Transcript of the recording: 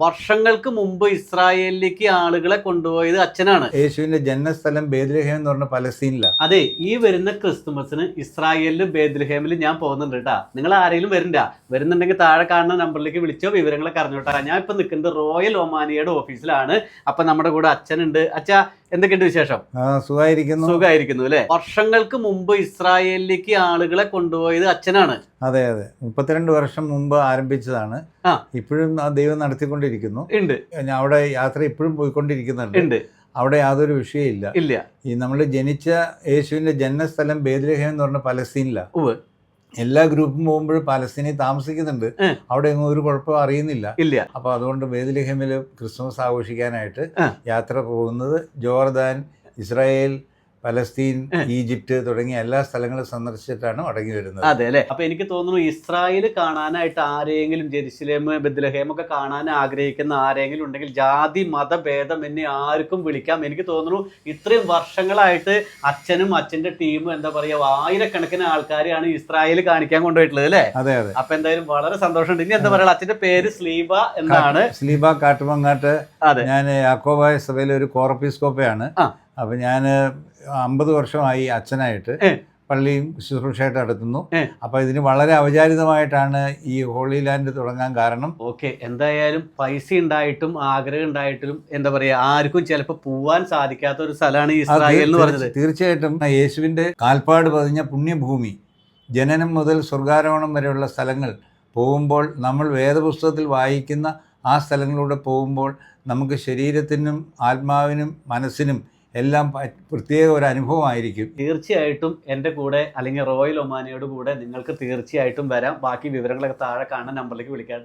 വർഷങ്ങൾക്ക് മുമ്പ് ഇസ്രായേലിലേക്ക് ആളുകളെ കൊണ്ടുപോയത് അച്ഛനാണ്. യേശുവിന്റെ ജന്മസ്ഥലം ബേദ്രഹേം എന്ന് പറഞ്ഞ പലസ്തീനിലാണ് അതെ ഈ വരുന്ന ക്രിസ്തുമസിന് ഇസ്രായേലിലും ബേദ്ലഹേമിലും ഞാൻ പോകുന്നുണ്ട് കേട്ടാ. നിങ്ങൾ ആരെങ്കിലും വരണ്ട? വരുന്നുണ്ടെങ്കിൽ താഴെ കാണുന്ന നമ്പറിലേക്ക് വിളിച്ചോ വിവരങ്ങളൊക്കെ അറിഞ്ഞോട്ടാ. ഞാൻ ഇപ്പൊ നിൽക്കുന്നത് റോയൽ ഒമാനിയയുടെ ഓഫീസിലാണ്. അപ്പൊ നമ്മുടെ കൂടെ അച്ഛനുണ്ട്. അച്ഛ എന്തൊക്കെയുണ്ട് വിശേഷം? സുഖമായിരിക്കുന്നു സുഖമായിരിക്കുന്നു അല്ലെ? വർഷങ്ങൾക്ക് മുമ്പ് ഇസ്രായേലിലേക്ക് ആളുകളെ കൊണ്ടുപോയത് അച്ഛനാണ്. അതെ അതെ. മുപ്പത്തിരണ്ട് വർഷം മുമ്പ് ആരംഭിച്ചതാണ്. ഇപ്പോഴും ആ ദൈവം നടത്തിക്കൊണ്ടിരിക്കുന്നു. ഉണ്ട്. ഞാൻ അവിടെ യാത്ര ഇപ്പോഴും പോയിക്കൊണ്ടിരിക്കുന്നുണ്ട്. ഉണ്ട്. അവിടെ യാതൊരു വിഷയമില്ല ഇല്ല. ഈ നമ്മൾ ജനിച്ച യേശുവിന്റെ ജന്മസ്ഥലം ബേദ്രഹം എന്ന് പറഞ്ഞ പലസ്തീനിലാണ് എല്ലാ ഗ്രൂപ്പും പോകുമ്പോഴും പലസ്തീനിൽ താമസിക്കുന്നുണ്ട്. അവിടെ ഒന്നും ഒരു കുഴപ്പം അറിയുന്നില്ല. ഇല്ല. അപ്പൊ അതുകൊണ്ട് ബേദ്ലഹേമിൽ ക്രിസ്മസ് ആഘോഷിക്കാനായിട്ട് യാത്ര പോകുന്നത് Jordan Israel Palestine Egypt Egypt തുടങ്ങിയ എല്ലാ സ്ഥലങ്ങളും സന്ദർശിച്ചിട്ടാണ് മടങ്ങി വരുന്നത്. അതെ അല്ലെ? അപ്പൊ എനിക്ക് തോന്നുന്നു ഇസ്രായേൽ കാണാനായിട്ട് ആരെങ്കിലും ജെറുസലേം ബദ്ലഹേം ഒക്കെ കാണാൻ ആഗ്രഹിക്കുന്ന ആരെങ്കിലും ഉണ്ടെങ്കിൽ ജാതി മതഭേദം എന്നെ ആർക്കും വിളിക്കാം. എനിക്ക് തോന്നുന്നു ഇത്രയും വർഷങ്ങളായിട്ട് അച്ഛനും അച്ഛന്റെ ടീമും എന്താ പറയാ ആയിരക്കണക്കിന് ആൾക്കാരെയാണ് ഇസ്രായേൽ കാണിക്കാൻ കൊണ്ടുപോയിട്ടുള്ളത് അല്ലേ? അതെ അതെ. അപ്പൊ എന്തായാലും വളരെ സന്തോഷമുണ്ട്. ഇനി എന്താ പറയാ അച്ഛന്റെ പേര് സ്ലീബ എന്നാണ്. സ്ലീബ കാട്ടുമങ്ങാട്ട് അതെ. ഞാൻ യാക്കോബായ സഭയിലെ ഒരു കോറപ്പിസ്കോപ്പയാണ്. ആ. അപ്പൊ ഞാൻ അമ്പത് വർഷമായി അച്ഛനായിട്ട് പള്ളിയും ശുശ്രൂഷയായിട്ട് നടത്തുന്നു. അപ്പൊ ഇതിന് വളരെ ഔചാരിതമായിട്ടാണ് ഈ ഹോളി ലാൻഡ് തുടങ്ങാൻ കാരണം. ഓക്കെ എന്തായാലും പൈസ ഉണ്ടായിട്ടും ആഗ്രഹം ഉണ്ടായിട്ടും എന്താ പറയാ ആർക്കും ചിലപ്പോൾ പോവാൻ സാധിക്കാത്ത ഒരു സ്ഥലമാണ് ഇസ്രായേൽ എന്ന് പറഞ്ഞത്. തീർച്ചയായിട്ടും യേശുവിന്റെ കാൽപ്പാട് പതിഞ്ഞ പുണ്യഭൂമി ജനനം മുതൽ സ്വർഗാരോഹണം വരെയുള്ള സ്ഥലങ്ങൾ പോകുമ്പോൾ നമ്മൾ വേദപുസ്തകത്തിൽ വായിക്കുന്ന ആ സ്ഥലങ്ങളിലൂടെ പോകുമ്പോൾ നമുക്ക് ശരീരത്തിനും ആത്മാവിനും മനസ്സിനും എല്ലാം പ്രത്യേക ഒരു അനുഭവമായിരിക്കും. തീർച്ചയായിട്ടും എന്റെ കൂടെ അല്ലെങ്കിൽ റോയൽ ഒമാനിയോട് കൂടെ നിങ്ങൾക്ക് തീർച്ചയായിട്ടും വരാം. ബാക്കി വിവരങ്ങളൊക്കെ താഴെ കാണുന്ന നമ്പറിലേക്ക് വിളിക്കാം